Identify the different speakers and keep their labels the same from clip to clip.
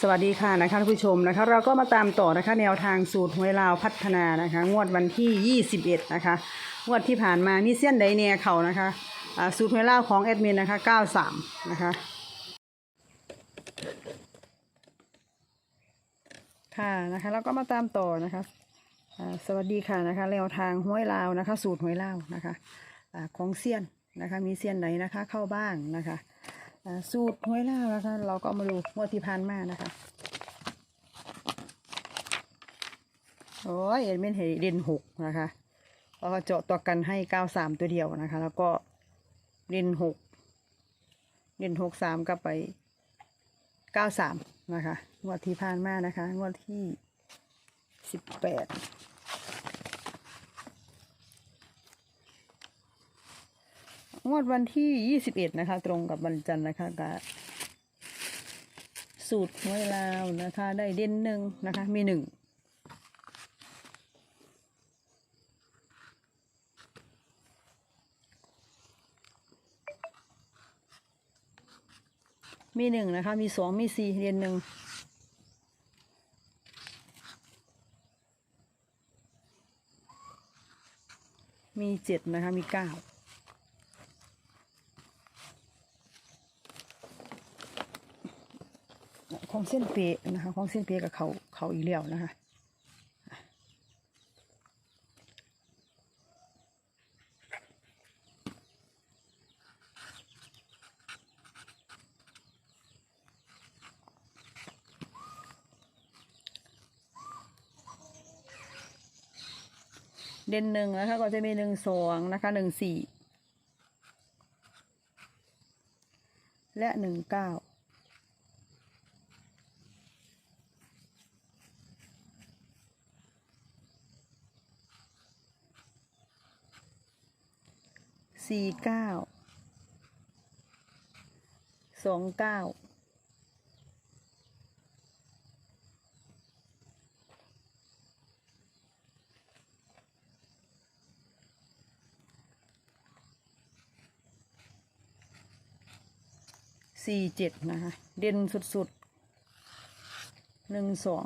Speaker 1: สวัสดีค่ะนะคะท่านผู้ชมนะคะ เราก็มาตามต่อนะคะ แนวทางสูตรหวยลาวพัฒนานะคะ งวดวันที่ 21 นะคะ งวดที่ผ่านมานี่เส้นไดเนียเขานะคะอ่าสูตรหวยลาวของแอดมินนะคะ 93 นะคะ ค่ะนะคะเราก็มาตามต่อนะคะอ่าสวัสดีค่ะนะคะแนวทางหวยลาวนะคะ สูตรหวยลาวนะคะอ่าของเซียนนะคะ มีเซียนไหนนะคะเข้าบ้างนะคะ สูตรห้วยล่าวนะคะ เราก็มาดูงวดที่ผ่านมานะคะ โอ้ยเอ็ดมินเฮเด่นหกนะคะแล้วก็เจาะตัวกันให้เก้าสามตัวเดียวนะคะ แล้วก็เด่นหกเด่นหกสามก็ไปเก้าสามนะคะงวดที่ผ่านมานะคะงวดที่สิบแปด งวดวันที่ยี่สิบเอ็ดนะคะ ตรงกับวันจันทร์นะคะกับสูตรหวยลาวนะคะ ได้เด่นหนึ่งนะคะ มีหนึ่งมีหนึ่งนะคะ มีสองมีสี่เรียนหนึ่งมีเจ็ดนะคะ มีเก้า ของเส้นเปะนะคะของเส้นเปะกับเขาเขาอีกแล้วนะคะเด่นหนึ่งนะคะก็จะมีหนึ่งสองนะคะหนึ่งสี่และหนึ่งเก้า สี่เก้าสองเก้าสี่เจ็ดนะคะเด่นสุดๆหนึ่งสอง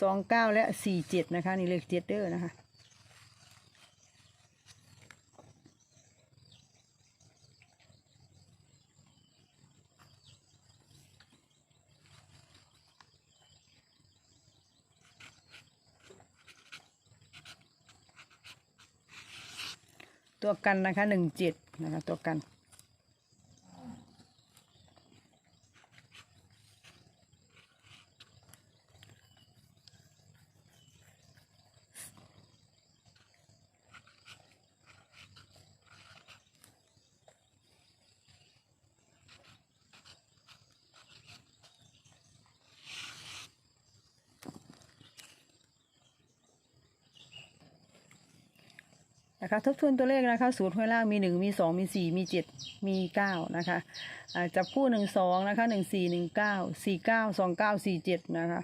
Speaker 1: สองเก้าและสี่เจ็ดนะคะ นี่เลขเจ็ดเด้อนะคะ ตัวกันนะคะหนึ่งเจ็ดนะคะตัวกัน นะคะทบทวนตัวเลขนะคะสูตรห้วยล่างมีหนึ่งมีสองมีสี่มีเจ็ดมีเก้านะคะอาจับคู่หนึ่งสองนะคะหนึ่งสี่หนึ่งเก้าสี่เก้าสองเก้าสี่เจ็ดนะคะ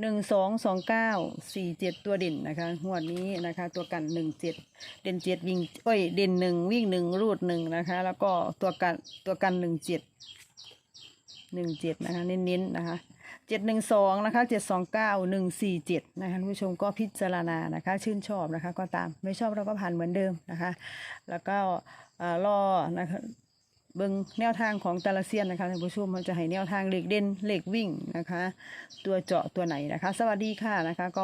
Speaker 1: หนึ่งสองสองเก้าสี่เจ็ดตัวเด่นนะคะงวนี้นะคะตัวกันหนึ่งเจ็ดเด่นเจ็ดวิ่งเอ้ยเด่นหนึ่งวิ่งหนึ่งรูดหนึ่งนะคะ แล้วก็ตัวกันตัวกันหนึ่งเจ็ดหนึ่งเจ็ดนะคะ เน้นๆนะคะ เจ็ดหนึ่งสองนะคะเจ็ดสองเก้าหนึ่งสี่เจ็ดนะคะผู้ชมก็พิจารณานะคะ ชื่นชอบนะคะ ก็ตามไม่ชอบเราก็ผ่านเหมือนเดิมนะคะ แล้วก็อ่อรอนะคะเบิ่งแนวทางของตาลเซียนนะคะท่านผู้ชมมันจะให้แนวทางเหล็กเด่นเหล็กวิ่งนะคะ ตัวเจาะตัวไหนนะคะ สวัสดีค่ะนะคะก็